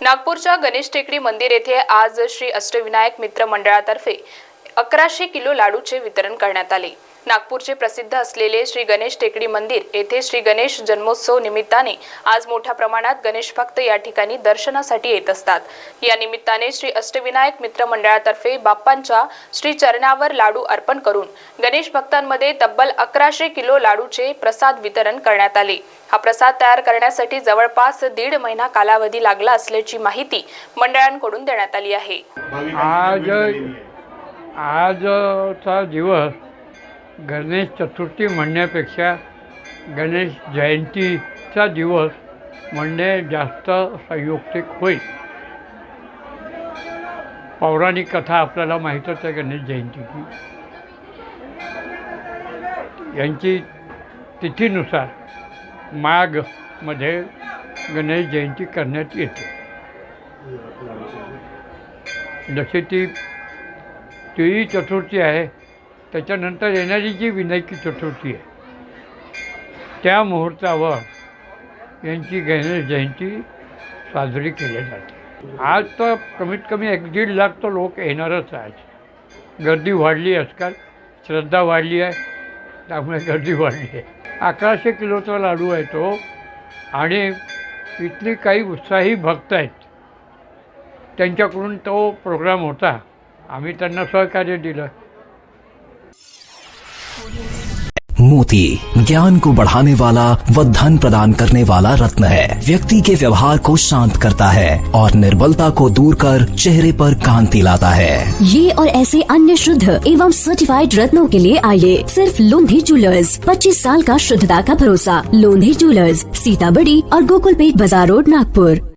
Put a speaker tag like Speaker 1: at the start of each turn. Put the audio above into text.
Speaker 1: नागपूरच्या गणेश टेकडी मंदिर येथे आज श्री अष्टविनायक मित्र मंडळातर्फे अकराशे किलो लाडूचे वितरण करण्यात आले. नागपूरचे प्रसिद्ध असलेले श्री गणेश टेकडी मंदिर येथे श्री गणेश जन्मोत्सव निमित्ताने आज मोठ्या प्रमाणात गणेश भक्त या ठिकाणी दर्शनासाठी येत असतात. या निमित्ताने श्री अष्टविनायक मित्र मंडळातर्फे बाप्पांच्या श्री चरणावर लाडू अर्पण करून गणेश भक्तांमध्ये तब्बल अकराशे किलो लाडूचे प्रसाद वितरण करण्यात आले. हा प्रसाद तयार करण्यासाठी जवळपास दीड महिना कालावधी लागला असल्याची माहिती मंडळांकडून देण्यात आली आहे.
Speaker 2: आज आजचा दिवस गणेश चतुर्थी म्हणण्यापेक्षा गणेश जयंतीचा दिवस म्हणणे जास्त संयुक्तिक होईल. पौराणिक कथा आपल्याला माहीतच आहे गणेश जयंतीची. यांची तिथीनुसार माघमध्ये गणेश जयंती करण्यात येते. जशी ती तिळी चतुर्थी आहे त्याच्यानंतर येणारी जी विनायकी चतुर्थी आहे त्या मुहूर्तावर यांची गणेश जयंती साजरी केली जाते. आज तर कमीत कमी एक दीड लाख तर लोक येणारच आहेत. गर्दी वाढली आजकाल श्रद्धा वाढली आहे त्यामुळे गर्दी वाढली आहे. अकराशे किलोचा लाडू आहे तो आणि इथली काही उत्साही भक्त आहेत. त्यांच्याकडून तो प्रोग्राम होता. आम्ही त्यांना सहकार्य दिलं.
Speaker 3: मोती, ज्ञान को बढ़ाने वाला व धन प्रदान करने वाला रत्न है। व्यक्ति के व्यवहार को शांत करता है और निर्बलता को दूर कर चेहरे पर कांति लाता है।
Speaker 4: ये और ऐसे अन्य शुद्ध एवं सर्टिफाइड रत्नों के लिए आइए। सिर्फ़ लोंधी ज्वेलर्स 25 साल का शुद्धता का भरोसा। लोंधी ज्वेलर्स सीताबड़ी और गोकुल पेट बाज़ार रोड नागपुर।